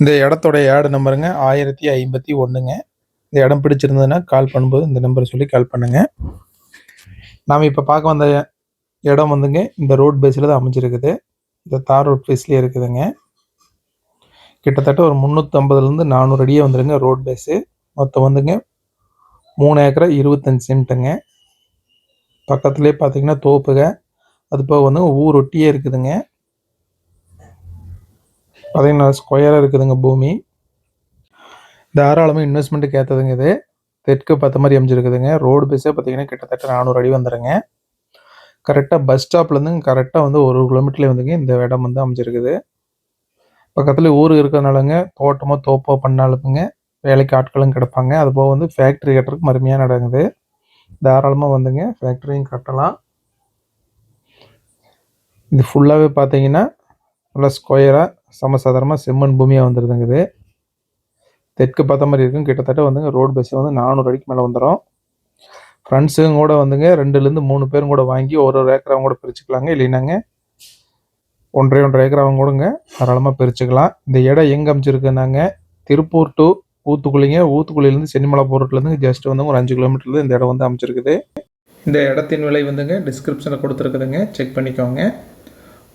இந்த இடத்தோட ஏடு நம்பருங்க. ஆயிரத்தி ஐம்பத்தி ஒன்றுங்க இந்த இடம் பிடிச்சிருந்ததுன்னா கால் பண்ணும்போது இந்த நம்பரை சொல்லி கால் பண்ணுங்க. நாம் இப்போ பார்க்க வந்த இடம் வந்துங்க. இந்த ரோட் பேஸில் தான் அமைஞ்சிருக்குது. இந்த தார் ரோட் பேஸ்லேயே இருக்குதுங்க. கிட்டத்தட்ட ஒரு முந்நூற்றம்பதுலேருந்து நானூறு அடியே வந்துருங்க ரோட் பேஸு மொத்தம் வந்துங்க மூணு ஏக்கரை இருபத்தஞ்சி சென்ட்டுங்க. பக்கத்துலேயே பார்த்தீங்கன்னா தோப்புக அது போக வந்து ஊர் ஒட்டியே இருக்குதுங்க. பார்த்தீங்கன்னா ஸ்கொயராக இருக்குதுங்க பூமி. தாராளமாக இன்வெஸ்ட்மெண்ட்டுக்கு ஏற்றதுங்க இது. தெற்கு பார்த்த மாதிரி அமைஞ்சிருக்குதுங்க. ரோடு பேஸே பார்த்தீங்கன்னா கிட்டத்தட்ட நானூறு அடி வந்துடுங்க கரெக்டாக பஸ் ஸ்டாப்லேருந்து கரெக்டாக வந்து ஒரு கிலோமீட்டர்லேயே வந்துங்க இந்த இடம் வந்து அமைஞ்சிருக்குது. பக்கத்தில் ஊர் இருக்கிறதுனாலங்க தோட்டமோ தோப்போ பண்ணாலுங்க வேலைக்கு ஆட்களும் கிடப்பாங்க. அது போக வந்து ஃபேக்ட்ரி கட்டுறதுக்கு மருமையாக நடக்குது தாராளமாக வந்துங்க ஃபேக்ட்ரியும் கட்டலாம். இது ஃபுல்லாகவே பார்த்தீங்கன்னா நல்லா ஸ்கொயராக சமசாதாரமாக செம்மண் பூமியாக வந்துருதுங்குது. தெற்கு பார்த்த மாதிரி இருக்கும். கிட்டத்தட்ட வந்துங்க ரோடு பஸ் வந்து நானூறு அடிக்கு மேலே வந்துடும் ஃப்ரெண்ட்ஸுங்க கூட வந்துங்க ரெண்டுலேருந்து மூணு பேரும் கூட வாங்கி ஒரு ஒரு ஏக்கர் அவங்க கூட பிரிச்சுக்கலாங்க இல்லைனாங்க. ஒன்றரை ஒன்றரை ஏக்கர் அவங்க கூடங்க தாராளமாக பிரிச்சுக்கலாம். இந்த இடம் எங்கே அமைச்சிருக்குனாங்க திருப்பூர் டு ஊத்துக்குழிங்க. ஊத்துக்குழிலேருந்து சென்னிமலை போகிறதுலேருந்து ஜஸ்ட் வந்து ஒரு அஞ்சு கிலோமீட்டர்லேருந்து இந்த இடம் வந்து அமைச்சிருக்குது இந்த இடத்தின் விலை வந்துங்க டிஸ்கிரிப்ஷனில் கொடுத்துருக்குதுங்க. செக் பண்ணிக்கோங்க.